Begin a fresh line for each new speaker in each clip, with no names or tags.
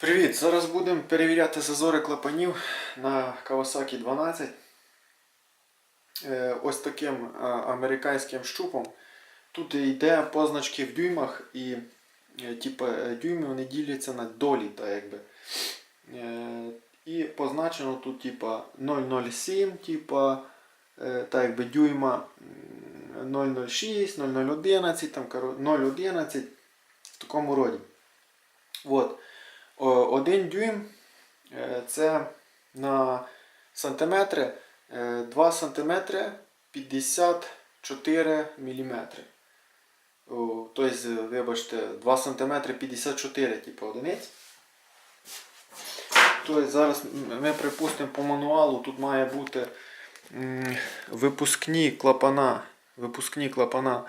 Привіт! Зараз будемо перевіряти зазори клапанів на Kawasaki 12. Е, Ось таким американським щупом. Тут йде позначки в дюймах і е, типа, е, дюйми вони діляться на долі. Так, якби. Е, І позначено тут типа 007, типа, е, так, якби дюйма 006, 0011, там, 011 в такому роді. От. Один дюйм е, це на сантиметри, е, 2 сантиметри 54 міліметри. Тобто, вибачте, 2 сантиметри 54 типу, одиниць. Тобто зараз ми припустимо по мануалу, тут має бути випускні клапана. Випускні клапана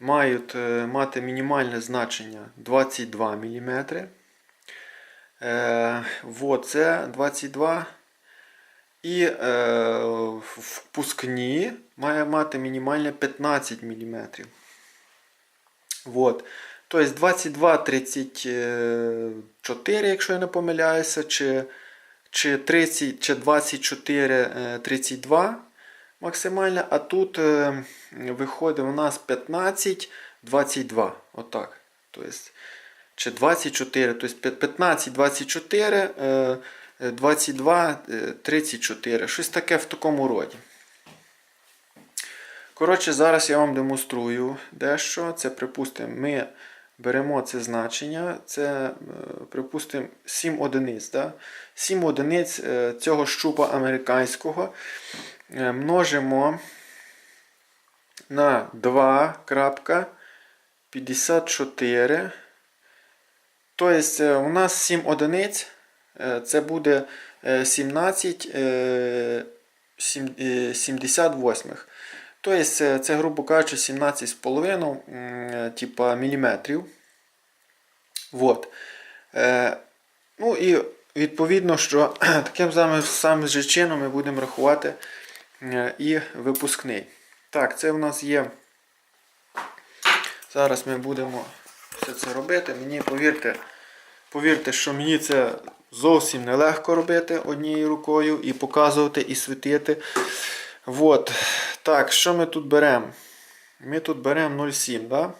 мають е, мати мінімальне значення 22 мм. Е, вот, це 22. І е, впускні має мати мінімальне 15 мм. Вот. Тобто 22, 34, якщо я не помиляюся, чи, чи 30, чи 24, е, 32 максимальне, а тут е, виходить у нас 15, 22. Отак. Тобто, чи 24, тобто 15, 24, е, е, 22, е, 34. Щось таке в такому роді. Коротше, зараз я вам демонструю дещо. Це, припустимо, ми беремо це значення. Це, е, припустимо, 7 одиниць. Да? 7 одиниць е, цього щупа американського е, множимо на 2.54. Тобто е, у нас 7 одиниць, е, це буде е, 17 е, сім- е, 78. Тобто це, грубо кажучи, 17,5 м, типа, міліметрів. Вот. Ну і відповідно, що таким самим, самим же чином ми будемо рахувати і випускний. Так, це в нас є. Зараз ми будемо все це робити. Мені повірте, повірте, що мені це зовсім нелегко робити однією рукою і показувати, і світити. Вот. Так, що ми тут беремо? Ми тут беремо 0,7. Да?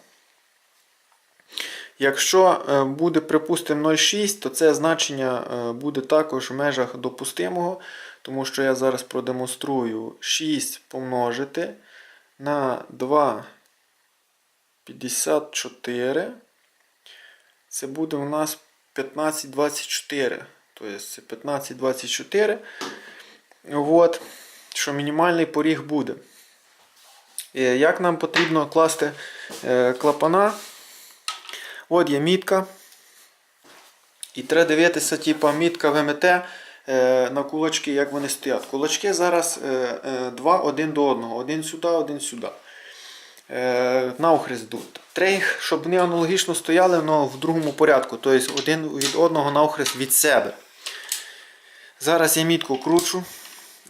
Якщо е, буде, припустимо, 0,6, то це значення е, буде також в межах допустимого, тому що я зараз продемонструю 6 помножити на 2,54. Це буде у нас 15,24. Тобто це 15,24. От, що мінімальний поріг буде. Як нам потрібно класти е, клапана? От є мітка. І треба дивитися, типу, мітка ВМТ е, на кулачки, як вони стоять. Кулачки зараз е, е, два один до одного. Один сюди, один сюди. Е, навхрест йдуть. Треба їх, щоб вони аналогічно стояли, але в другому порядку. Тобто один від одного навхрест від себе. Зараз я мітку кручу.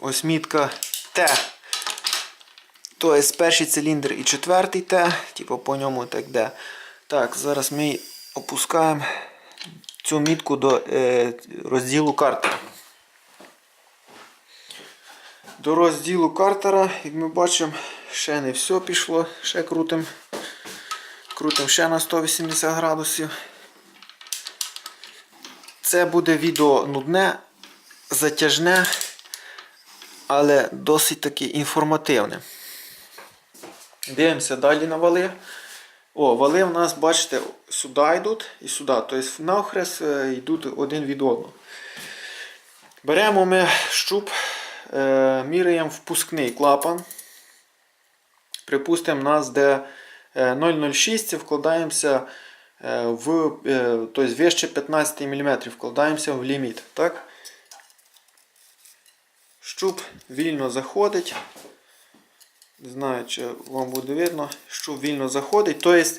Ось мітка Т. Тобто перший циліндр і четвертий Т. Типу по ньому так де. Так, зараз ми опускаємо цю мітку до е, розділу картера. До розділу картера, як ми бачимо, ще не все пішло, ще крутимо. Крутимо ще на 180 градусів. Це буде відео нудне, затяжне, але досить таки інформативне. Дивимося далі на вали. О, вали в нас, бачите, сюди йдуть і сюди. Тобто навхрест е, йдуть один від одного. Беремо ми щуп, е, міряємо впускний клапан. Припустимо, нас де е, 0,06 вкладаємося е, в е, тобто вище 15 мм вкладаємося в ліміт. Так? Щуп вільно заходить. Не знаю, чи вам буде видно, що вільно заходить. Тобто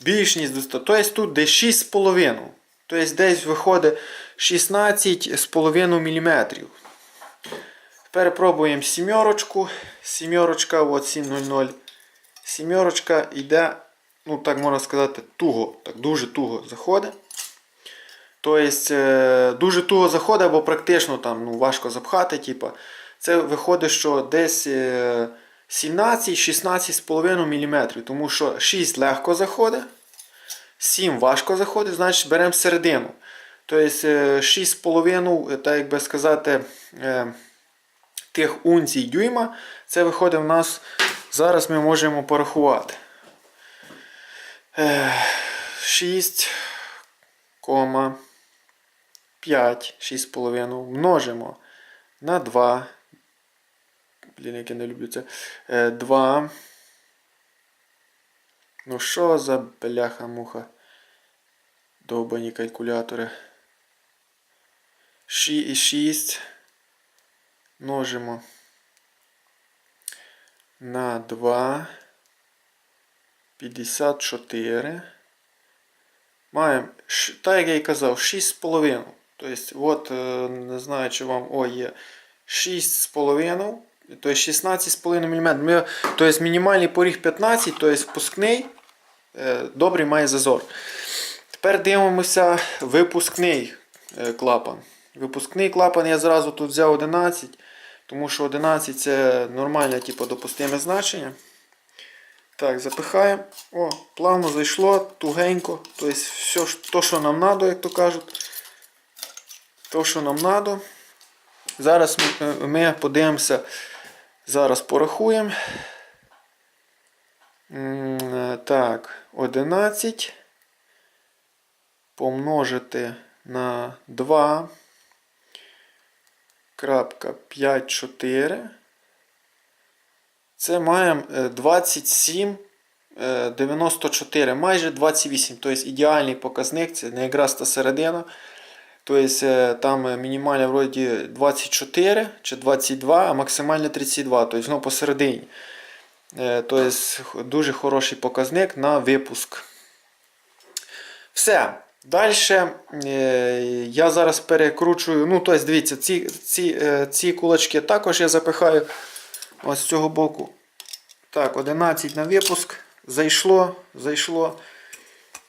більш ніж достатньо. Тобто тут десь 6,5. Тобто десь виходить 16,5 мм. Тепер пробуємо сімерочку. Сімерочка, от 7.00. Сімерочка йде, ну так можна сказати, туго, так дуже туго заходить. Тобто е, дуже туго заходить, або практично там, ну, важко запхати. Типу. Це виходить, що десь е, 17-16,5 мм, тому що 6 легко заходить, 7 важко заходить, значить беремо середину. Тобто е, 6,5, е, так як би сказати, е, тих унцій дюйма, це виходить в нас, зараз ми можемо порахувати. Е, 6, 5, 6,5 множимо на 2. Блін, як я не люблю це. Е, 2. Ну що за бляха-муха? Довбані калькулятори. 6 множимо на 2. 54. Маємо, так як я і казав, 6,5. Тобто, от, е, не знаю, чи вам о, є 6,5, тобто 16,5 мм. Тобто мінімальний поріг 15, тобто впускний, е, добрий має зазор. Тепер дивимося випускний е, клапан. Випускний клапан я зразу тут взяв 11, тому що 11 це нормальне, типу, допустиме значення. Так, запихаємо. О, плавно зайшло, тугенько. Тобто все, то, що нам треба, як то кажуть. То, що нам треба. Зараз ми, ми подивимося, зараз порахуємо. Так, 11 помножити на 2. Крапка 5, 4. Це маємо е, 27, е, 94, майже 28. Тобто ідеальний показник, це не якраз та середина. Тобто е, там е, мінімальна вроді 24 чи 22, а максимальна 32. Тобто воно посередині. Е, Тобто дуже хороший показник на випуск. Все. Далі я зараз перекручую. Ну, тобто, дивіться, ці, ці, е, ці кулачки також я запихаю ось з цього боку. Так, 11 на випуск. Зайшло, зайшло.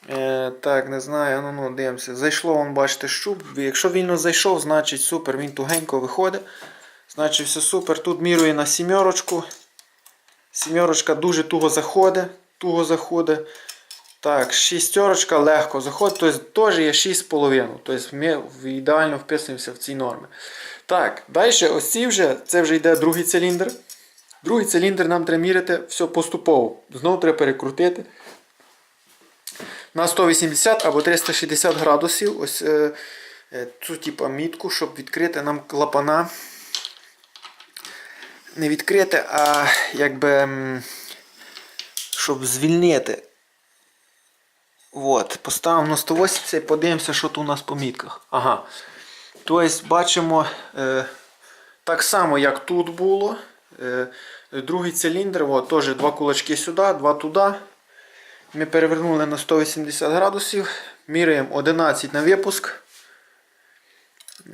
Е, так, не знаю, ну, ну дивимося. Зайшло, вон, бачите, щуп. Якщо вільно зайшов, значить супер, він тугенько виходить. Значить, все супер. Тут мірує на сімерочку. Сімерочка дуже туго заходить. Туго заходить. Так, шістерочка легко заходить, тобто теж є 6,5. Тобто ми ідеально вписуємося в ці норми. Так, далі ось ці вже, це вже йде другий циліндр. Другий циліндр нам треба міряти все поступово. Знову треба перекрутити. На 180 або 360 градусів. Ось е, е, цю типу, мітку, щоб відкрити нам клапана. Не відкрити, а якби щоб звільнити. От, поставимо на 180 і подивимося, що тут у нас по мітках. Ага. Тобто бачимо е, так само, як тут було. Е, другий циліндр, от, теж два кулачки сюди, два туди. Ми перевернули на 180 градусів. Міряємо 11 на випуск.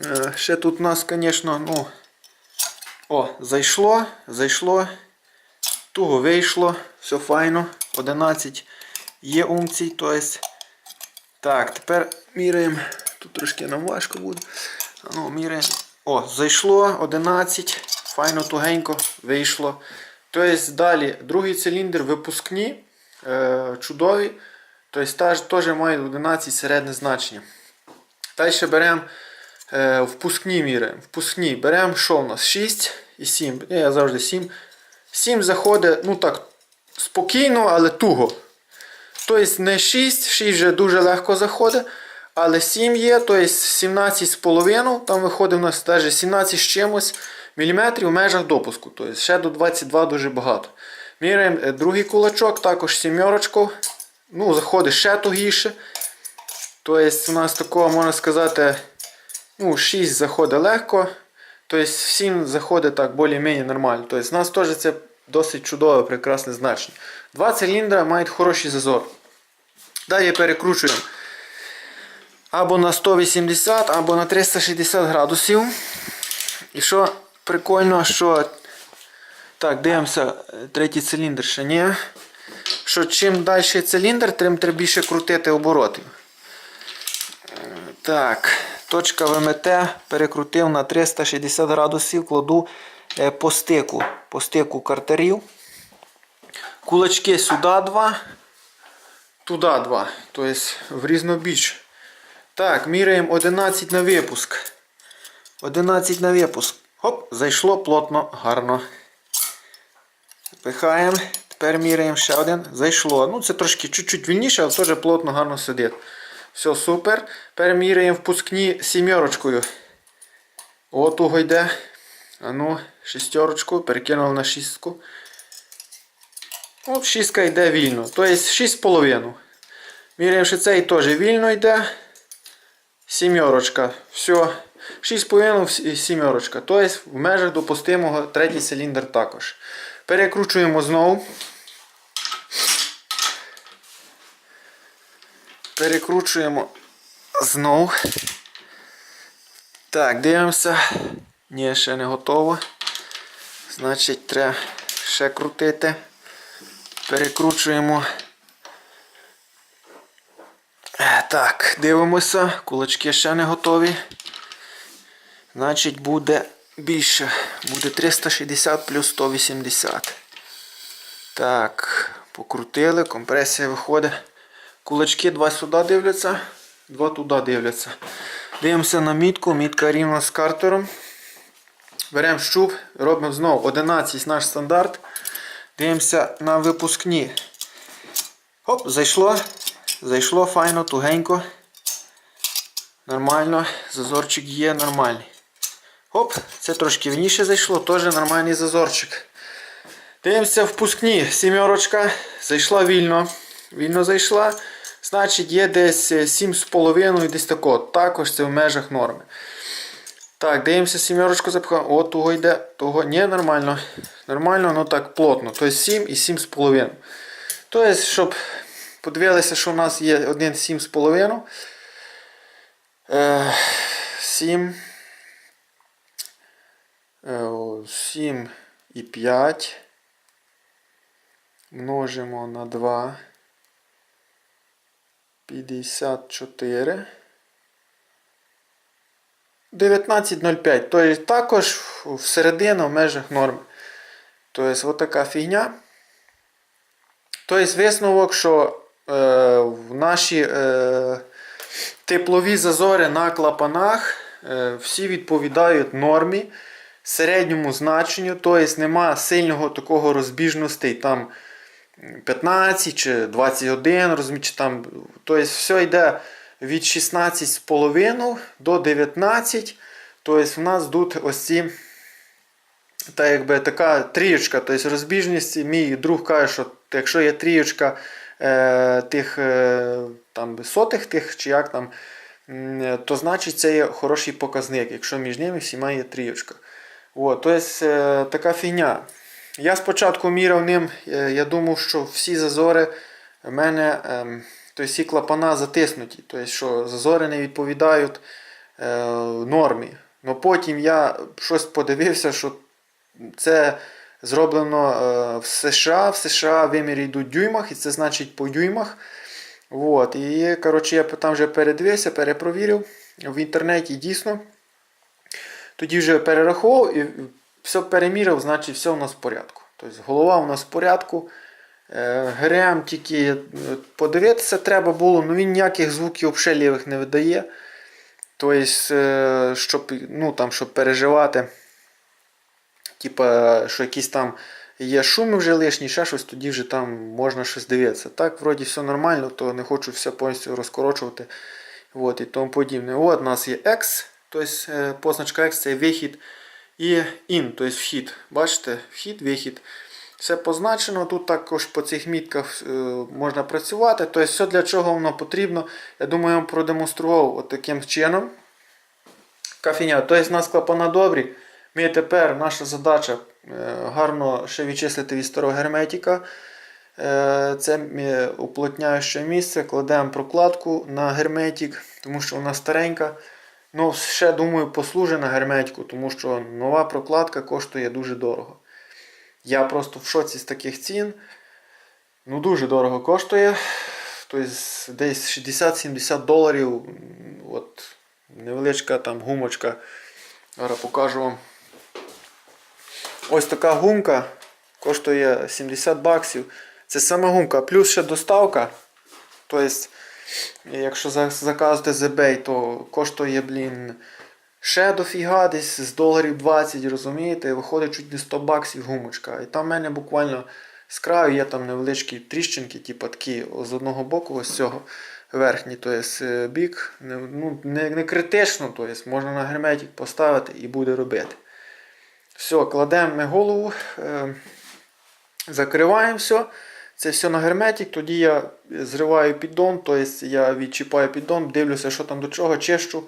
Е, ще тут у нас, звісно, ну. О, зайшло, зайшло. Туго вийшло, все файно. 11 є унцій. Тобто. Так, тепер міряємо. Тут трошки нам важко буде. Ну, міряємо. О, зайшло 11. Файно тугенько вийшло. Тобто далі другий циліндр випускні. Е, чудові. Тобто теж, має 11 середнє значення. Далі беремо е, впускні міри. Впускні беремо що у нас? 6 і 7. Я завжди 7. 7 заходить, ну так, спокійно, але туго. Тобто не 6, 6 вже дуже легко заходить. Але 7 є, тобто 17,5, там виходить у нас теж 17 з чимось міліметрів в межах допуску. Тобто ще до 22 дуже багато. Міряємо е, другий кулачок, також сімерочку. Ну, заходить ще тугіше. Тобто у нас такого, можна сказати, ну, 6 заходить легко. Тобто 7 заходить так більш-менш нормально. Тобто у нас теж це досить чудове, прекрасне значення. Два циліндри мають хороший зазор. Далі перекручуємо або на 180, або на 360 градусів. І що прикольно, що. Так, дивимося, третій циліндр ще ні. Що чим далі циліндр, тим треба більше крутити оборотів. Е, Так, точка ВМТ перекрутив на 360 градусів, кладу е, по стику, по стику картерів. Кулачки сюди два, туди два, тобто в різнобіч. Так, міряємо 11 на випуск. 11 на випуск. Хоп, зайшло плотно, гарно. Пихаємо. Тепер міряємо ще один. Зайшло. Ну, це трошки чуть-чуть вільніше, але теж плотно, гарно сидить. Все, супер. Тепер міряємо впускні сімерочкою. От уго йде. А ну, шістерочку, перекинув на шістку. От шістка йде вільно. Тобто 6,5. Міряємо, що цей теж вільно йде. Сімерочка. Все. 6,5 сімерочка. Тобто в межах допустимого третій циліндр також. Перекручуємо знову. Перекручуємо знову. Так, дивимося. Ні, ще не готово. Значить, треба ще крутити. Перекручуємо. Е, Так, дивимося. Кулачки ще не готові. Значить, буде більше. Буде 360 плюс 180. Так, покрутили, компресія виходить. Кулачки два сюди дивляться, два туди дивляться. Дивимося на мітку, мітка рівна з картером. Беремо щуп, робимо знову 11 наш стандарт. Дивимося на випускні. Хоп, зайшло. Зайшло файно, тугенько. Нормально. Зазорчик є нормальний. Хоп, це трошки вніше зайшло, теж нормальний зазорчик. Дивимося впускні. Сімерочка. Зайшла вільно. Вільно зайшла. Значить, є десь 7,5 і десь тако. Також це в межах норми. Так, дивимося, сімерочку запхаємо. О, того йде. Того. Ні, нормально. Нормально, ну так плотно. Тобто 7 і 7,5. Тобто, щоб подивилися, що у нас є один 7,5. Е, 7. Е, 7 і 5. Множимо на 2. 54. 19,05. Тобто також всередину в межах норми. Тобто, така фігня. Тобто висновок, що е, наші е, теплові зазори на клапанах е, всі відповідають нормі, середньому значенню, тобто нема сильного такого розбіжностей. Там 15 чи 21, розумієте, там, тобто все йде від 16,5 до 19. Тобто в нас тут ось ці та якби така трієчка, тобто розбіжність. Мій друг каже, що якщо є трієчка е, тих е, там, сотих, тих, чи як там, то значить це є хороший показник, якщо між ними всіма є трієчка. От, тобто е, така фігня. Я спочатку міряв ним, е, я думав, що всі зазори в мене ем, тобто всі клапана затиснуті, тобто що зазори не відповідають е, нормі. Но потім я щось подивився, що це зроблено е, в США. В США виміри йдуть в дюймах, і це значить по дюймах. От. І коротше, я там вже передивився, перепровірив в інтернеті дійсно. Тоді вже перерахував і все переміряв, значить все у нас в порядку. Тобто голова у нас в порядку. Е, ГРМ тільки е, подивитися треба було, але він ніяких звуків лівих не видає. Тобто, е, щоб, ну, там, щоб переживати, типа, що якісь там є шуми вже лишні, ще щось, тоді вже там можна щось дивитися. Так, вроді все нормально, то не хочу все повністю розкорочувати. От, і тому подібне. От у нас є X, тобто позначка X це вихід і IN, тобто вхід. Бачите, вхід, вихід. Все позначено. Тут також по цих мітках е, можна працювати. Тобто, все для чого воно потрібно. Я думаю, я вам продемонстрував от таким чином. Кафіня. Тобто, у нас клапана добрі. Ми тепер, наша задача е, гарно ще відчислити від старого герметика. Е, Це е, уплотняюче місце. Кладемо прокладку на герметик, тому що вона старенька. Ну, ще думаю, послужить на герметику, тому що нова прокладка коштує дуже дорого. Я просто в шоці з таких цін. Ну, дуже дорого коштує. Тобто десь 60-70 доларів. От, Невеличка там гумочка. Зараз покажу вам. Ось така гумка. Коштує 70 баксів. Це сама гумка, плюс ще доставка. Тобто, якщо за- заказувати з eBay, то коштує, блін, ще дофіга, десь з доларів 20, розумієте? Виходить чуть не 100 баксів гумочка. І там в мене буквально з краю є там невеличкі тріщинки, типу такі з одного боку, ось цього верхній, тобто бік. Не, ну, не, не критично, тобто можна на герметик поставити і буде робити. Все, кладемо ми голову, е, закриваємо все. Це все на герметик, тоді я зриваю піддон, тобто я відчіпаю піддон, дивлюся, що там до чого, чищу.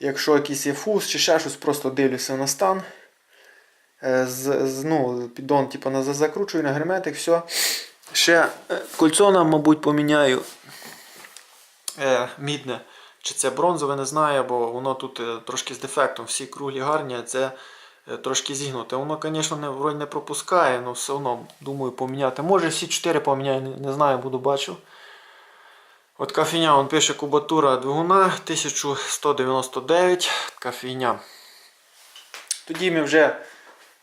Якщо якийсь є фуз чи ще щось, просто дивлюся на стан. Е, З, з, ну, піддон типу, закручую на герметик, все. Ще е, кольцо нам, мабуть, поміняю е, мідне. Чи це бронзове, не знаю, бо воно тут е, трошки з дефектом. Всі круглі гарні, а це трошки зігнуте. Воно, звісно, не, вроді не пропускає, але все одно думаю поміняти. Може всі 4 поміняю, не знаю, буду бачу. От така фігня, він пише кубатура двигуна 1199. Така фігня. Тоді ми вже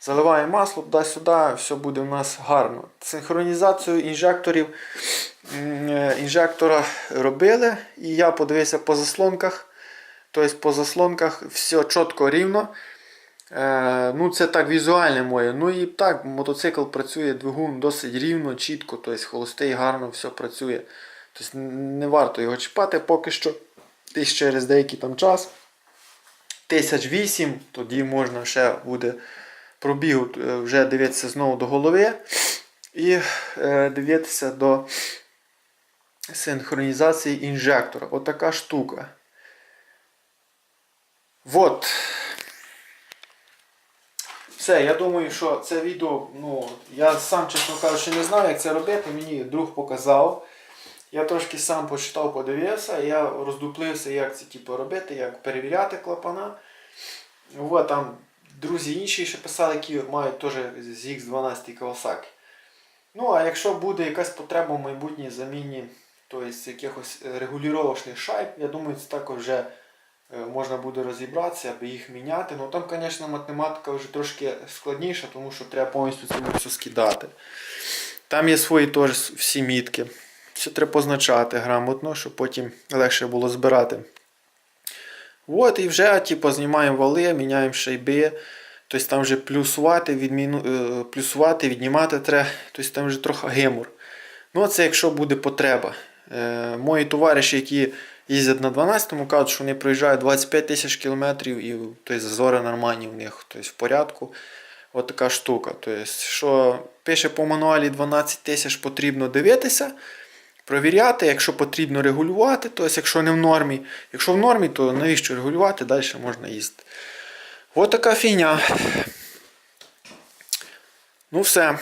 заливаємо масло туди-сюди, все буде у нас гарно. Синхронізацію інжекторів е, інжектора робили, і я подивився по заслонках. Тобто по заслонках все чітко рівно. Е, ну Це так візуальне моє. Ну і так, мотоцикл працює, двигун досить рівно, чітко, тобто холостий гарно все працює. Тобто не варто його чіпати поки що. Десь через деякий там час. Тисяч вісім, тоді можна ще буде пробігу е, вже дивитися знову до голови і е, дивитися до синхронізації інжектора. Отака штука. Вот. Все, я думаю, що це відео, ну, я сам, чесно кажучи, не знаю, як це робити. Мені друг показав. Я трошки сам почитав, подивився, я роздуплився, як це типу, робити, як перевіряти клапана. Вот, там друзі інші ще писали, які мають теж з X12 Kawasaki. Ну, а якщо буде якась потреба в майбутній заміні тобто, якихось регулювачних шайб, я думаю, це також вже е, можна буде розібратися, аби їх міняти. Ну там, звісно, математика вже трошки складніша, тому що треба повністю це все скидати. Там є свої теж всі мітки. Все треба позначати грамотно, щоб потім легше було збирати. От, і вже типу, знімаємо вали, міняємо шайби. Тобто там вже плюсувати, відміну, е, плюсувати, віднімати треба. Тобто там вже трохи гемор. Ну, це якщо буде потреба. Е, мої товариші, які їздять на 12-му, кажуть, що вони проїжджають 25 тисяч кілометрів і тобто, зори нормальні в них тобто, в порядку. От така штука. Тобто, що пише по мануалі 12 тисяч потрібно дивитися, провіряти, якщо потрібно регулювати, тобто, якщо не в нормі. Якщо в нормі, то навіщо регулювати, далі можна їсти. Ось така фігня. Ну все.